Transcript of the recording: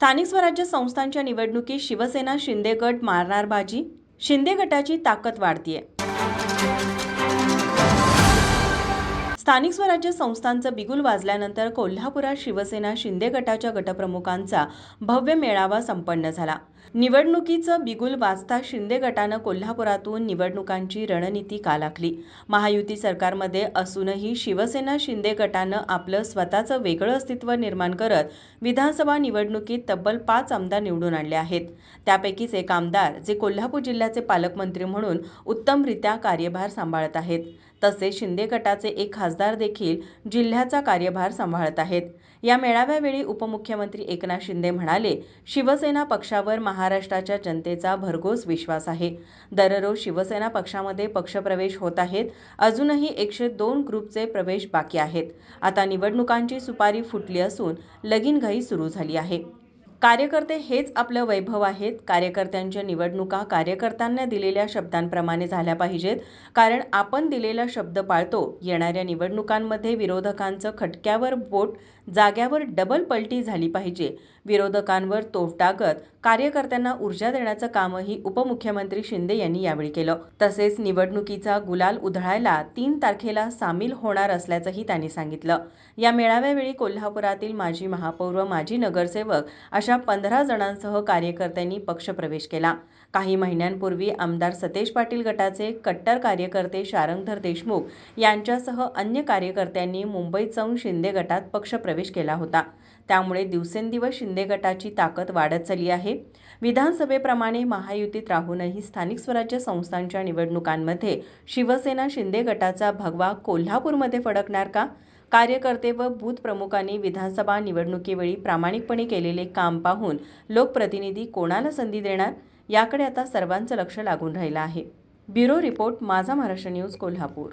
स्थानिक स्वराज्य संस्थांच्या निवडणुकीत शिवसेना शिंदे गट मारणार बाजी शिंदे गटाची ताकद वाढतीये. स्थानिक स्वराज्य संस्थांचं बिगुल वाजल्यानंतर कोल्हापुरात शिवसेना शिंदे गटाच्या गटप्रमुखांचा भव्य मेळावा संपन्न झाला. निवडणुकीचं बिगुल वाजता शिंदे गटानं कोल्हापुरातून निवडणुकांची रणनीती का आखली महायुती सरकारमध्ये असूनही शिवसेना शिंदे गटानं आपलं स्वतःचं वेगळं अस्तित्व निर्माण करत विधानसभा निवडणुकीत तब्बल पाच आमदार निवडून आणले आहेत. त्यापैकीच एक आमदार जे कोल्हापूर जिल्ह्याचे पालकमंत्री म्हणून उत्तमरित्या कार्यभार सांभाळत आहेत. तसेच शिंदे गटाचे एक खासदार देखील जिल्ह्याचा कार्यभार सांभाळत आहेत. या मेळाव्यावेळी उपमुख्यमंत्री एकनाथ शिंदे म्हणाले शिवसेना पक्षावर महाराष्ट्राच्या जनतेचा भरघोस विश्वास आहे. दररोज शिवसेना पक्षामध्ये पक्षप्रवेश होत आहेत. अजूनही एकशे दोन ग्रुपचे प्रवेश बाकी आहेत. आता निवडणुकांची सुपारी फुटली असून लगीनघाई सुरू झाली आहे. कार्यकर्ते हेच आपलं वैभव आहेत. कार्यकर्त्यांच्या निवडणुका कार्यकर्त्यांना दिलेल्या शब्दांप्रमाणे झाल्या पाहिजेत. कारण आपण दिलेला शब्द पाळतो. येणाऱ्या निवडणुकांमध्ये विरोधकांचं खटक्यावर बोट जाग्यावर डबल पलटी झाली पाहिजे. विरोधकांवर तोफ टाकत कार्यकर्त्यांना ऊर्जा देण्याचं कामही उपमुख्यमंत्री शिंदे यांनी यावेळी केलं. तसेच निवडणुकीचा गुलाल उधळायला तीन तारखेला सामील होणार असल्याचंही त्यांनी सांगितलं. या मेळाव्यावेळी कोल्हापुरातील माजी महापौर माजी नगरसेवक अशा पंधरा जणांसह कार्यकर्त्यांनी पक्षप्रवेश केला. काही महिन्यांपूर्वी आमदार सतेज पाटील गटाचे कट्टर कार्यकर्ते शारंगधर देशमुख यांच्यासह अन्य कार्यकर्त्यांनी मुंबईत जाऊन शिंदे गटात पक्षप्रवेश केला होता. त्यामुळे दिवसेंदिवस शिंदे गटाची ताकद वाढत चालली आहे. विधानसभेप्रमाणे महायुतीत राहूनही स्थानिक स्वराज्य संस्थांच्या निवडणुकांमध्ये शिवसेना शिंदे गटाचा भगवा कोल्हापूरमध्ये फडकणार का? कार्यकर्ते व बूथ प्रमुखांनी विधानसभा निवडणुकीवेळी प्रामाणिकपणे केलेले काम पाहून लोकप्रतिनिधी कोणाला संधी देणार याकडे आता सर्वांचं लक्ष लागून राहिलं आहे. ब्युरो रिपोर्ट माझा महाराष्ट्र न्यूज कोल्हापूर.